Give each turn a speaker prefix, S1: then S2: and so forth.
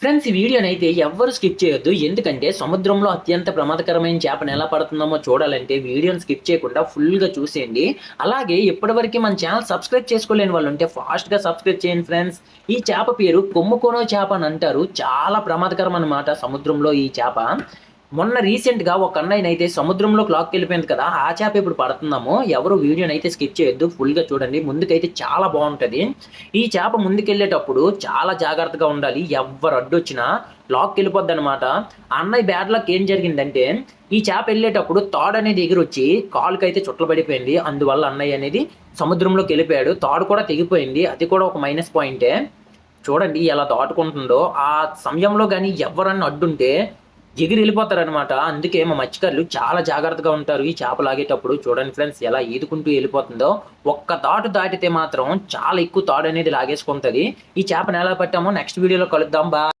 S1: Friends ఈ వీడియోని అయితే ఎవ్వరు స్కిప్ చేయొద్దు. ఎందుకంటే సముద్రంలో అత్యంత ప్రమాదకరమైన చేపను ఎలా పడుతుందామో చూడాలంటే వీడియోని స్కిప్ చేయకుండా ఫుల్గా చూసేయండి. అలాగే ఇప్పటివరకు మన ఛానల్ సబ్స్క్రైబ్ చేసుకోలేని వాళ్ళు ఉంటే ఫాస్ట్గా సబ్స్క్రైబ్ చేయండి ఫ్రెండ్స్ ఈ చేప పేరు కొమ్ముకోనో చేప అని అంటారు. చాలా ప్రమాదకరం అనమాట సముద్రంలో ఈ చేప. మొన్న రీసెంట్గా ఒక అన్నయ్యనైతే సముద్రంలో క్లాక్ వెళ్ళిపోయింది కదా ఆ చేప ఇప్పుడు పడుతున్నాము ఎవరు వీడియోని అయితే స్కిప్ చేయొద్దు ఫుల్గా చూడండి. ముందుకైతే చాలా బాగుంటుంది. ఈ చేప ముందుకెళ్ళేటప్పుడు చాలా జాగ్రత్తగా ఉండాలి. ఎవరు అడ్డు వచ్చినా లాక్ వెళ్ళిపోద్ది అనమాట అన్నయ్య బ్యాడ్ లక్ ఏం జరిగిందంటే ఈ చేప వెళ్ళేటప్పుడు తాడు అనేది ఎగిరొచ్చి కాలుకైతే చుట్టలు పడిపోయింది. అందువల్ల అన్నయ్య అనేది సముద్రంలోకి వెళ్ళిపోయాడు. తాడు కూడా తెగిపోయింది. అది కూడా ఒక మైనస్ పాయింటే చూడండి ఎలా దాటుకుంటుందో ఆ సమయంలో కానీ ఎవరన్నా అడ్డుంటే ఎగిరి వెళ్ళిపోతారనమాట అందుకే మా మత్స్యకారులు చాలా జాగ్రత్తగా ఉంటారు ఈ చేప లాగేటప్పుడు. చూడండి ఫ్రెండ్స్ ఎలా ఈదుకుంటూ వెళ్ళిపోతుందో. ఒక్క తాటు దాటితే మాత్రం చాలా ఎక్కువ తాడు అనేది లాగేసుకుంటది. ఈ చేపను ఎలా పట్టామో నెక్స్ట్ వీడియోలో కలుద్దాం. బా